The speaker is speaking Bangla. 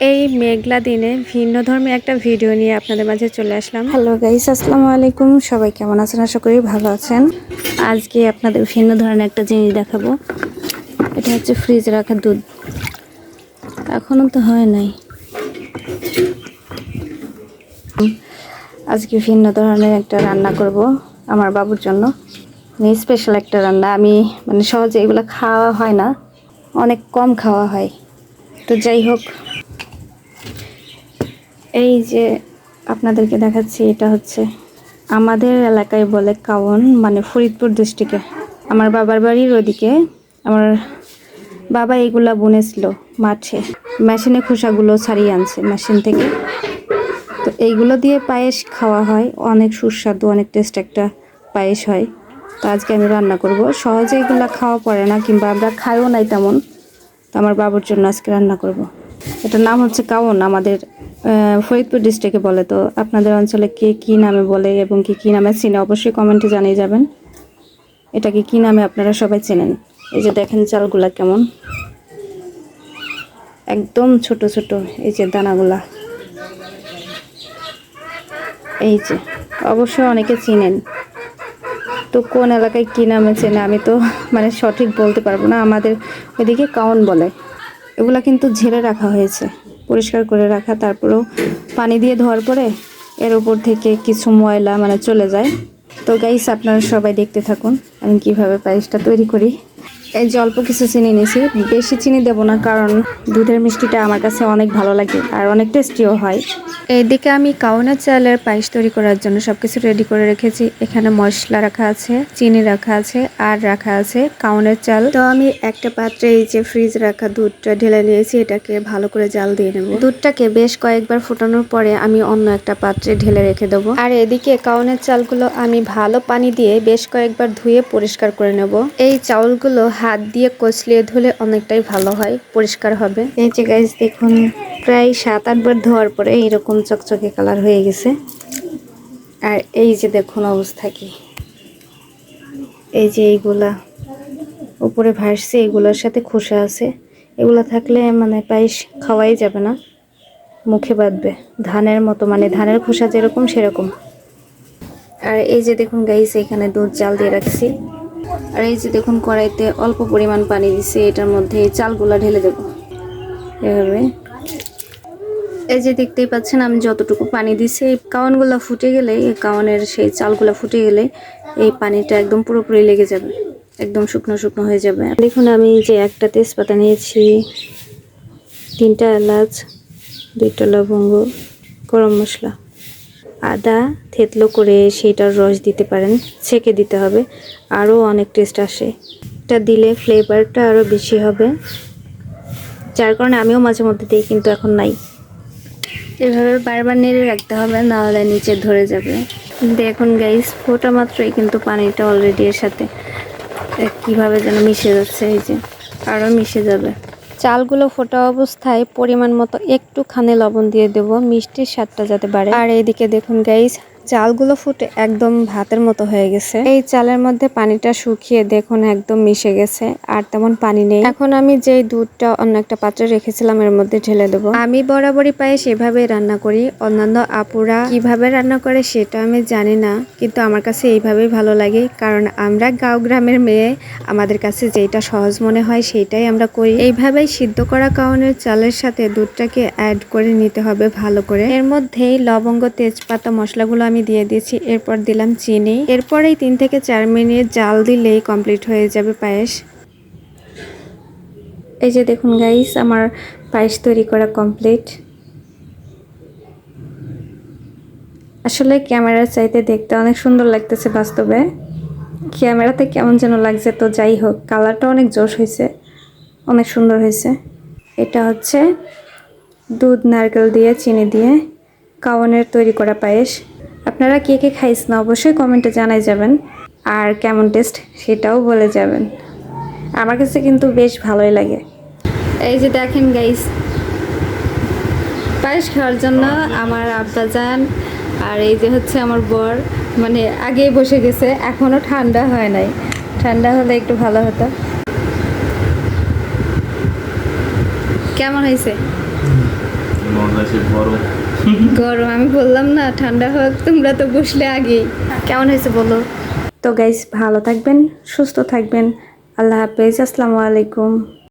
এই মেঘলা দিনে ভিন্ন ধর্মী একটা ভিডিও নিয়ে আপনাদের মাঝে চলে আসলাম। হ্যালো গাইস আসসালামু আলাইকুম। সবাই কেমন আছেন? আশা করি ভালো আছেন। আজকে আপনাদের ভিন্ন ধরনের একটা জিনিস দেখাবো। এটা হচ্ছে ফ্রিজে রাখা দুধ। এখনও তো হয় নাই। আজকে ভিন্ন ধরনের একটা রান্না করব আমার বাবুর জন্য। স্পেশাল একটা রান্না। আমি মানে সহজে এগুলো খাওয়া হয় না। অনেক কম খাওয়া হয়। তো যাই হোক এই যে আপনাদেরকে দেখাচ্ছি, এটা হচ্ছে আমাদের এলাকায় বলে কাওন মানে ফরিদপুর ডিস্ট্রিক্টে আমার বাবার বাড়ির ওদিকে আমার বাবা এগুলা বুনেছিল মাঠে। মেশিনে খোসাগুলো ছাড়িয়ে আনছে মেশিন থেকে। তো এইগুলো দিয়ে পায়েস খাওয়া হয়। অনেক সুস্বাদু, অনেক টেস্ট একটা পায়েস হয়। তো আজকে আমি রান্না করব। সহজে এগুলো খাওয়া পড়ে না, কিংবা আমরা খাইও নাই তেমন। তো আমার বাবুর জন্য আজকে রান্না করব। এটার নাম হচ্ছে কাওন আমাদের ফরিদপুর ডিস্ট্রিক্টে বলে, তো আপনাদের অঞ্চলে কে কী নামে বলে এবং কি কী নামে চিনে? অবশ্যই কমেন্টে জানিয়ে যাবেন। এটাকে কী নামে আপনারা সবাই চেনেন? এই যে দেখেন চালগুলা কেমন। একদম ছোট ছোট, এই যে দানাগুলা। এই যে অবশ্যই অনেকে চিনেন। তো কোন এলাকায় কী নামে চেনে আমি তো মানে সঠিক বলতে পারব না। আমাদের ওইদিকে কাউন বলে। এগুলা কিন্তু ঝেড়ে রাখা হয়েছে। পরিষ্কার করে রাখা, তারপরেও পানি দিয়ে ধোয়ার পরে এর উপর থেকে কিছু ময়লা মানে চলে যায়। তো গাইস আপনারা সবাই দেখতে থাকুন, আমি কীভাবে পায়েসটা তৈরি করি। এই যে অল্প কিছু চিনি নিয়েছি বেশি চিনি দেবো না কারণ দুধের মিষ্টিটা আমার কাছে অনেক ভালো লাগে আর অনেক টেস্টিও হয়। এইদিকে আমি কাউনের চালের পায়েস তৈরি করার জন্য সব কিছু রেডি করে রেখেছি। এখানে মশলা রাখা আছে চিনি রাখা আছে আর রাখা আছে কাউনের চাল। তো আমি একটা পাত্রে এই যে ফ্রিজ রাখা দুধটা ঢেলে নিয়েছি এটাকে ভালো করে জাল দিয়ে নেব। দুধটাকে বেশ কয়েকবার ফোটানোর পরে আমি অন্য একটা পাত্রে ঢেলে রেখে দেবো। আর এদিকে কাউনের চালগুলো আমি ভালো পানি দিয়ে বেশ কয়েকবার ধুয়ে পরিষ্কার করে নেব। এই চাউলগুলো হাত দিয়ে কচলিয়ে ধুলে অনেকটাই ভালো হয়, পরিষ্কার হবে। এই যে গাইজ দেখুন, প্রায় সাত আটবার ধোয়ার পরে এইরকম চকচকে কালার হয়ে গেছে। আর এই যে দেখুন অবস্থা কি। এই যে এইগুলা, উপরে ভাসছে, এগুলোর সাথে খোসা আছে। এগুলো থাকলে মানে পায়েস খাওয়াই যাবে না, মুখে বাঁধবে। ধানের মতো মানে ধানের খোসা যেরকম, সেরকম। আর এই যে দেখুন গাইস এখানে দুধ চাল দিয়ে রাখছি। আর এই যে দেখুন কড়াইতে অল্প পরিমাণ পানি দিছি, এটার মধ্যে চালগুলা ঢেলে দেবো। এভাবে। এই যে দেখতেই পাচ্ছেন, আমি যতটুকু পানি দিছি, এই কাওয়ানগুলো ফুটে গেলে, এই কাওয়ানের সেই চালগুলো ফুটে গেলে এই পানিটা একদম পুরোপুরি লেগে যাবে, একদম শুকনো শুকনো হয়ে যাবে। দেখুন, আমি যে একটা তেজপাতা নিয়েছি, তিনটা এলাচ, দুইটা লবঙ্গ, গরম মশলা। আদা থেতলো করে সেইটার রস দিতে পারেন, ছেঁকে দিতে হবে। আরও অনেক টেস্ট আসে। এটা দিলে ফ্লেভারটা আরও বেশি হবে। যার কারণে আমিও মাঝে মধ্যে দিই, কিন্তু এখন নাই। এভাবে বারবার নেড়ে রাখতে হবে, নাহলে নিচে ধরে যাবে। দেখুন গাইস ফোটা মাত্রই কিন্তু পানিটা অলরেডি এর সাথে কীভাবে যেন মিশে যাচ্ছে, এই যে, আরও মিশে যাবে। চালগুলো ফোটা অবস্থায় পরিমাণ মতো একটুখানি লবণ দিয়ে দেবো, মিষ্টির স্বাদটা যাতে বাড়ে। আর এইদিকে দেখুন গাইস চালগুলো ফুটে একদম ভাতের মতো হয়ে গেছে। এই চালের মধ্যে পানিটা শুকিয়ে দেখুন একদম মিশে গেছে, আর তেমন পানি নেই। এখন আমি যে দুধটা অন্য একটা পাত্রে রেখেছিলাম, এর মধ্যে ঢেলে দেবো। আমি বরাবরই পায়ে সেভাবে রান্না করি, অন্যান্য আপুরা কীভাবে রান্না করে সেটা আমি জানি না, কিন্তু আমার কাছে এইভাবেই ভালো লাগে, কারণ আমরা গাঁও গ্রামের মেয়ে, আমাদের কাছে যেটা সহজ মনে হয় সেইটাই আমরা করি। এইভাবেই সিদ্ধ করা কাউনের চালের সাথে দুধটাকে অ্যাড করে নিতে হবে ভালো করে। এর মধ্যেই লবঙ্গ, তেজপাতা, মশলাগুলো আমি দিয়ে দিয়েছি, এরপর দিলাম চিনি। এরপরেই তিন থেকে চার মিনিট জাল দিলেই কমপ্লিট হয়ে যাবে পায়েস। এই যে দেখুন গাইস আমার পায়েস তৈরি করা কমপ্লিট আসলে ক্যামেরার চাইতে দেখতে অনেক সুন্দর লাগতেছে বাস্তবে। ক্যামেরাতে কেমন যেন লাগছে তো যাই হোক কালারটা অনেক জোশ হয়েছে, অনেক সুন্দর হয়েছে। এটা হচ্ছে দুধ নারকেল দিয়ে, চিনি দিয়ে কাওয়ানের তৈরি করা পায়েস। আপনারা কে কে খাইছেন অবশ্যই কমেন্টে জানাই যাবেন। আর কেমন টেস্ট সেটাও বলে যাবেন। আমার কাছে কিন্তু বেশ ভালোই লাগে। এই যে দেখেন গাইস পায়েস খাওয়ার জন্য আমার আব্বা যান আর এই যে হচ্ছে আমার বর মানে আগেই বসে গেছে এখনও ঠান্ডা হয় নাই। ঠান্ডা হলে একটু ভালো হতো। কেমন হয়েছে? গরম, আমি বললাম, না, ঠান্ডা হোক, তোমরা তো বসলে আগেই। কেমন হয়েছে বলো? তো গাইস ভালো থাকবেন, সুস্থ থাকবেন। আল্লাহ হাফেজ, আসসালামু আলাইকুম।